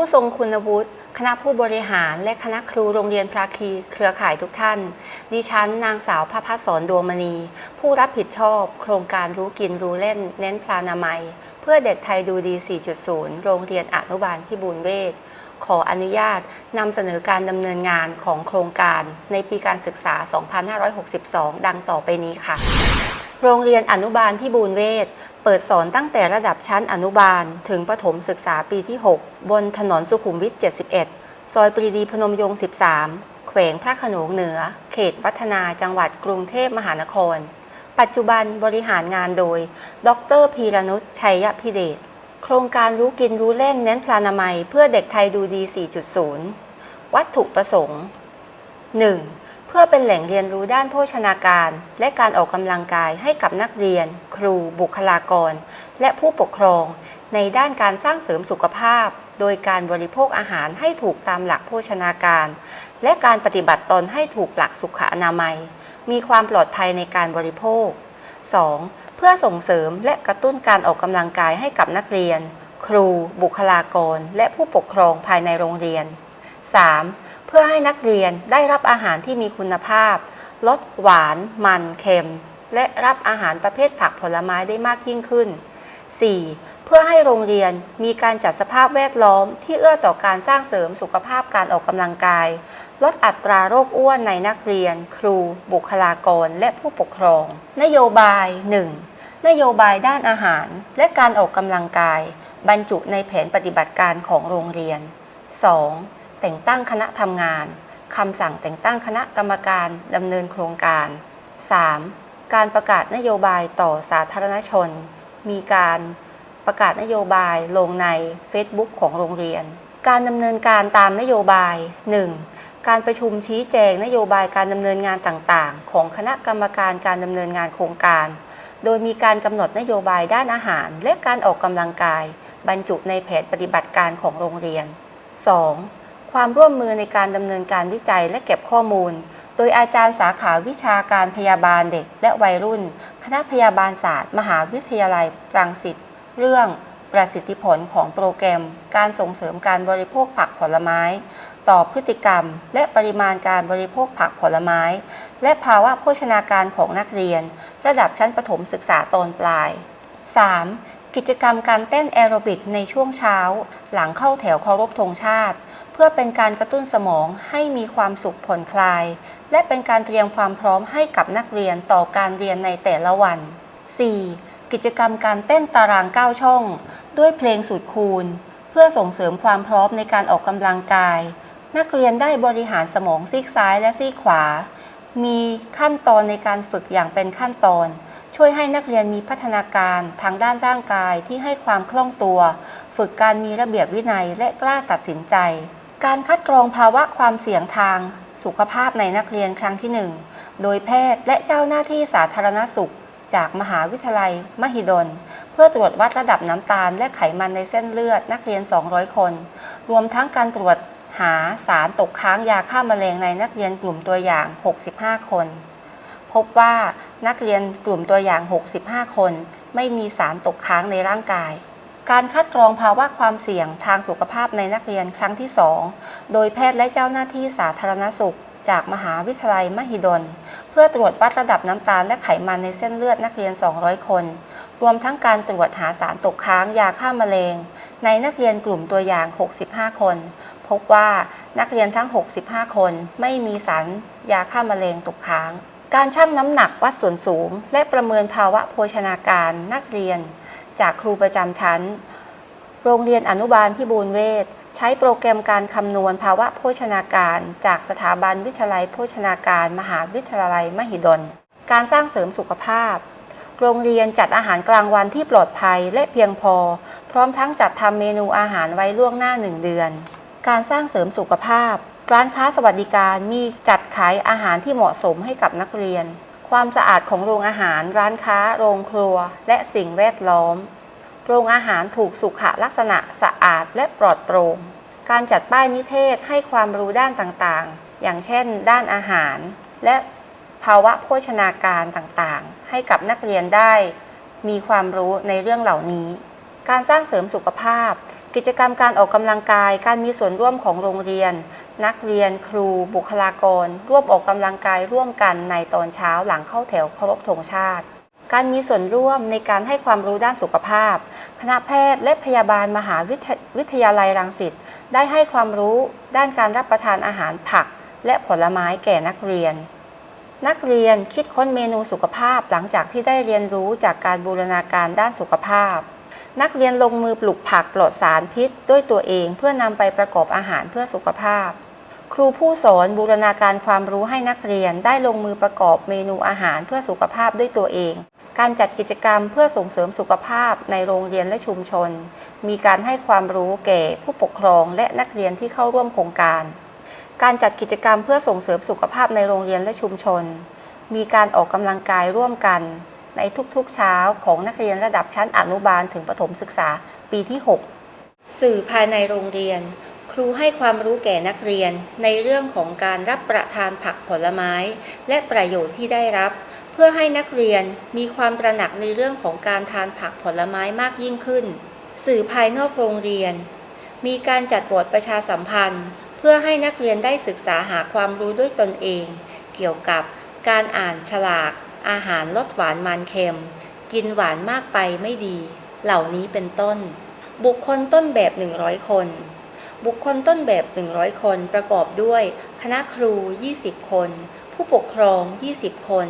ผู้ทรงคุณวุฒิคณะผู้บริหารและคณะครูโรงเรียนพราคีเครือข่ายทุกท่าน ดิฉันนางสาวพระพัฒสอนดวงมณี ผู้รับผิดชอบ โครงการรู้กินรู้เล่น เน้นพลานามัย เพื่อเด็กไทยดูดี 4.0 โรงเรียนอนุบาลพิบูลเวชขออนุญาตนำเสนอการดำเนินงานของโครงการในปีการศึกษา 2562 ดังต่อไปนี้ค่ะ โรงเรียนอนุบาลพิบูลเวช เปิดสอนตั้งแต่ระดับชั้นอนุบาล ถึงประถมศึกษาปีที่ 6 บนถนนสุขุมวิท 71 ซอยปรีดีพนมยงค์13 แขวงพระขนงเหนือ เขตวัฒนาจังหวัดกรุงเทพมหานคร ปัจจุบันบริหารงานโดย ดรพีรนุชชัยพิเดช โครงการรู้กินรู้เล่นเน้นพลานามัย เพื่อเด็กไทยดูดี 4.0 วัตถุประสงค์ 1. เพื่อเป็นแหล่งเรียนรู้ด้านโภชนาการ และการออกกำลังกายให้กับนักเรียน ครู บุคลากร และผู้ปกครอง ในด้านการสร้างเสริมสุขภาพ โดยการบริโภคอาหารให้ถูกตามหลักโภชนาการ และการปฏิบัติตนให้ถูกหลักสุขอนามัย มีความปลอดภัยในการบริโภค 2. เพื่อส่งเสริมและกระตุ้นการออกกำลังกายให้กับนักเรียน ครู บุคลากร และผู้ปกครองภายในโรงเรียน 3. เพื่อให้นักเรียนได้รับอาหารที่มีคุณภาพ ลดหวาน มันเค็ม และรับอาหารประเภทผักผลไม้ได้มากยิ่งขึ้น 4. เพื่อให้โรงเรียนมีการจัดสภาพแวดล้อมที่เอื้อต่อการสร้างเสริมสุขภาพการออกกำลังกาย ลดอัตราโรคอ้วนในนักเรียน ครู บุคลากร และผู้ปกครอง นโยบาย 1. นโยบายด้านอาหารและการออกกำลังกาย บรรจุในแผนปฏิบัติการของโรงเรียน 2. แต่งตั้งคณะทำงานคำสั่งแต่งตั้งคณะกรรมการดำเนินโครงการ 3. การประกาศนโยบายต่อสาธารณชน มีการประกาศนโยบายลงใน Facebook ของโรงเรียน การดำเนินการตามนโยบาย 1. การประชุมชี้แจงนโยบายการดำเนินงานต่างๆ ของคณะกรรมการการดำเนินงานโครงการ โดยมีการกำหนดนโยบายด้านอาหาร และการออกกำลังกาย บรรจุในแผนปฏิบัติการของโรงเรียน 2. ความร่วมมือในการดำเนินการวิจัยและเก็บข้อมูล โดยอาจารย์สาขาวิชาการพยาบาลเด็กและวัยรุ่น คณะพยาบาลศาสตร์ มหาวิทยาลัยรังสิต เรื่องประสิทธิผลของโปรแกรม การส่งเสริมการบริโภคผักผลไม้ ต่อพฤติกรรม และปริมาณการบริโภคผักผลไม้ และภาวะโภชนาการของนักเรียน ระดับชั้นประถมศึกษาตอนปลาย 3. กิจกรรมการเต้นแอโรบิกในช่วงเช้า หลังเข้าแถวเคารพธงชาติ พื่อเป็นการกระตุ้นสมองให้มีความสุขผ่อนคลาย และเป็นการเตรียมความพร้อมให้กับนักเรียนต่อการเรียนในแต่ละวัน 4. กิจกรรมการเต้นตาราง 9 ช่อง ด้วยเพลงสุดคูณ เพื่อส่งเสริมความพร้อมในการออกกำลังกาย นักเรียนได้บริหารสมองซีกซ้ายและซีกขวา มีขั้นตอนในการฝึกอย่างเป็นขั้นตอน ช่วยให้นักเรียนมีพัฒนาการทางด้านร่างกายที่ให้ความคล่องตัว ฝึกการมีระเบียบวินัยและกล้าตัดสินใจ การคัดกรองภาวะความเสี่ยงทางสุขภาพในนักเรียนครั้งที่ 1 โดยแพทย์และเจ้าหน้าที่สาธารณสุข จากมหาวิทยาลัย มหิดล เพื่อตรวจวัดระดับน้ำตาลและไขมันในเส้นเลือดนักเรียน 200 คน รวมทั้งการตรวจหาสารตกค้างยาฆ่าแมลงในนักเรียนกลุ่มตัวอย่าง 65 คน พบว่านักเรียนกลุ่มตัวอย่าง 65 คน ไม่มีสารตกค้างในร่างกาย การคัดกรองภาวะความเสี่ยงทางสุขภาพในนักเรียนครั้งที่ 2 โดยแพทย์และเจ้าหน้าที่สาธารณสุข จากมหาวิทยาลัยมหิดล เพื่อตรวจวัดระดับน้ำตาลและไขมันในเส้นเลือดนักเรียน 200 คน รวมทั้งการตรวจหาสารตกค้างยาฆ่าแมลงในนักเรียนกลุ่มตัวอย่าง 65 คน พบว่านักเรียนทั้ง 65 คน ไม่มีสารยาฆ่าแมลงตกค้าง การชั่งน้ำหนักวัดส่วนสูง และประเมินภาวะโภชนาการนักเรียน จากครูประจำชั้น โรงเรียนอนุบาลพิบูลเวชใช้โปรแกรมการคำนวณภาวะโภชนาการ จากสถาบันวิทยาลัยโภชนาการ มหาวิทยาลัยมหิดล การสร้างเสริมสุขภาพ โรงเรียนจัดอาหารกลางวันที่ปลอดภัยและเพียงพอ พร้อมทั้งจัดทำเมนูอาหารไว้ล่วงหน้า1เดือน การสร้างเสริมสุขภาพ ร้านค้าสวัสดิการมีจัดขายอาหารที่เหมาะสมให้กับนักเรียน ความสะอาดของโรงอาหารร้านค้า โรงครัว และสิ่งแวดล้อม โรงอาหารถูกสุขลักษณะสะอาดและปลอดโปร่ง การจัดป้ายนิเทศให้ความรู้ด้านต่างๆ อย่างเช่น ด้านอาหาร และภาวะโภชนาการต่างๆ ให้กับนักเรียนได้ มีความรู้ในเรื่องเหล่านี้ การสร้างเสริมสุขภาพ กิจกรรมการออกกำลังกาย การมีส่วนร่วมของโรงเรียน นักเรียน ครู บุคลากร ร่วมออกกำลังกายร่วมกันในตอนเช้าหลังเข้าแถวเคารพธงชาติ การมีส่วนร่วมในการให้ความรู้ด้านสุขภาพ คณะแพทย์และพยาบาลมหาวิทยวิทยาลัยรังสิตได้ให้ความรู้ด้านการรับประทานอาหารผัก และผลไม้แก่นักเรียน นักเรียนคิดค้นเมนูสุขภาพหลังจากที่ได้เรียนรู้จากการบูรณาการด้านสุขภาพ นักเรียนลงมือปลูกผักปลอดสารพิษด้วยตัวเองเพื่อนำไปประกอบอาหารเพื่อสุขภาพ ครูผู้สอนบูรณาการความรู้ให้นักเรียนได้ลงมือประกอบเมนูอาหารเพื่อสุขภาพด้วยตัวเอง การจัดกิจกรรมเพื่อส่งเสริมสุขภาพในโรงเรียนและชุมชน มีการให้ความรู้แก่ผู้ปกครองและนักเรียนที่เข้าร่วมโครงการ การจัดกิจกรรมเพื่อส่งเสริมสุขภาพในโรงเรียนและชุมชน มีการออกกำลังกายร่วมกัน ในทุกๆเช้าของนักเรียนระดับชั้นอนุบาลถึงประถมศึกษาปีที่ 6 สื่อภายในโรงเรียน ครูให้ความรู้แก่นักเรียนในเรื่องของการรับประทานผักผลไม้ และประโยชน์ที่ได้รับ เพื่อให้นักเรียนมีความตระหนักในเรื่องของการทานผักผลไม้มากยิ่งขึ้น สื่อภายนอกโรงเรียน มีการจัดบทประชาสัมพันธ์ เพื่อให้นักเรียนได้ศึกษาหาความรู้ด้วยตนเอง เกี่ยวกับการอ่านฉลาก อาหารลดหวานมันเค็ม กินหวานมากไปไม่ดี เหล่านี้เป็นต้น บุคคลต้นแบบ 100 คน บุคคลต้นแบบ 100 คนประกอบด้วย คณะครู 20 คน ผู้ปกครอง 20 คน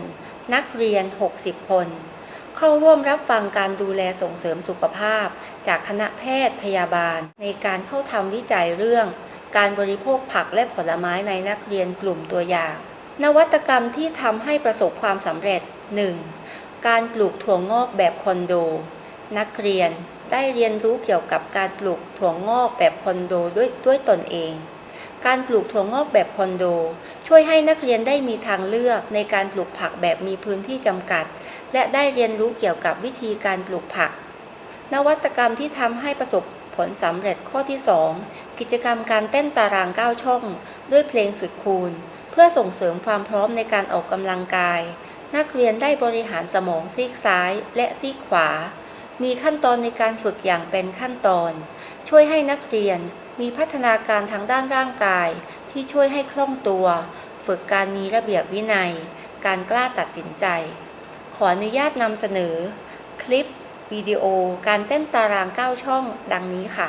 นักเรียน 60 คน เข้าร่วมรับฟังการดูแลส่งเสริมสุขภาพ จากคณะแพทย์พยาบาล ในการเข้าทำวิจัยเรื่อง การบริโภคผักและผลไม้ในนักเรียนกลุ่มตัวอย่าง นวัตกรรมที่ทำให้ประสบความสำเร็จ 1. การปลูกถั่วงอกแบบคอนโด นักเรียนได้เรียนรู้เกี่ยวกับการปลูกถั่วงอกแบบคอนโดด้วยด้วยตนเอง การปลูกถั่วงอกแบบคอนโด ช่วยให้นักเรียนได้มีทางเลือกในการปลูกผักแบบมีพื้นที่จำกัด และได้เรียนรู้เกี่ยวกับวิธีการปลูกผัก นวัตกรรมที่ทำให้ประสบผลสำเร็จข้อที่ 2 กิจกรรมการเต้นตาราง 9 ช่อง ด้วยเพลงสุดคูณ เพื่อส่งเสริมความพร้อมในการออกกำลังกาย นักเรียนได้บริหารสมองซีกซ้ายและซีกขวา มีขั้นตอนในการฝึกอย่างเป็นขั้นตอน ช่วยให้นักเรียนมีพัฒนาการทางด้านร่างกาย ที่ช่วยให้คล่องตัว ฝึกการมีระเบียบวินัย การกล้าตัดสินใจ ขออนุญาตนำเสนอ คลิปวิดีโอการเต้นตาราง 9 ช่องดังนี้ค่ะ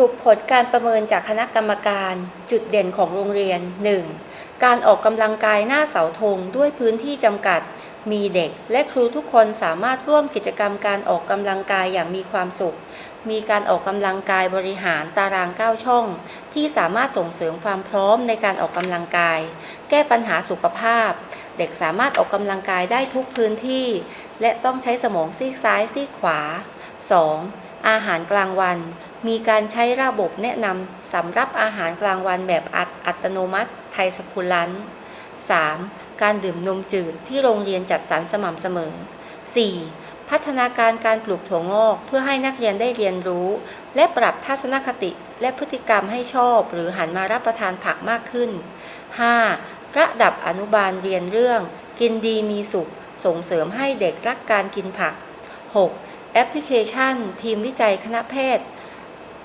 รุปผลการประเมินจากคณะกรรมการจุดเด่นของโรงเรียน 1. การออกกำลังกายหน้าเสาธงด้วยพื้นที่จำกัด มีเด็ก และครูทุกคนสามารถร่วมกิจกรรมการออกกำลังกายอย่างมีความสุข มีการออกกำลังกายบริหารตาราง 9 ช่อง ที่สามารถส่งเสริมความพร้อมในการออกกำลังกาย แก้ปัญหาสุขภาพ เด็กสามารถออกกำลังกายได้ทุกพื้นที่ และต้องใช้สมองซีกซ้ายซีกขวา 2. อาหารกลางวัน มีการใช้ระบบแนะนำสำหรับอาหารกลางวันแบบอัตอัตโนมัติไทยสกุลัน 3. การดื่มนมจืดที่โรงเรียนจัดสรรสม่ำเสมอ 4. พัฒนาการการปลูกถั่วงอกเพื่อให้นักเรียนได้เรียนรู้ และปรับทัศนคติและพฤติกรรมให้ชอบ หรือหันมารับประทานผักมากขึ้น 5. ระดับอนุบาลเรียนเรื่อง กินดีมีสุข ส่งเสริมให้เด็กรักการกินผัก 6. แอปพลิเคชัน ทีมวิจัยคณะแพทย์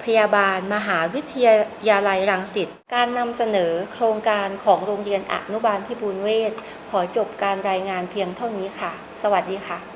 พยาบาล มหาวิทยาลัยรังสิต การนำเสนอโครงการของโรงเรียนอนุบาลพิบูลเวศขอจบการรายงานเพียงเท่านี้ค่ะ สวัสดีค่ะ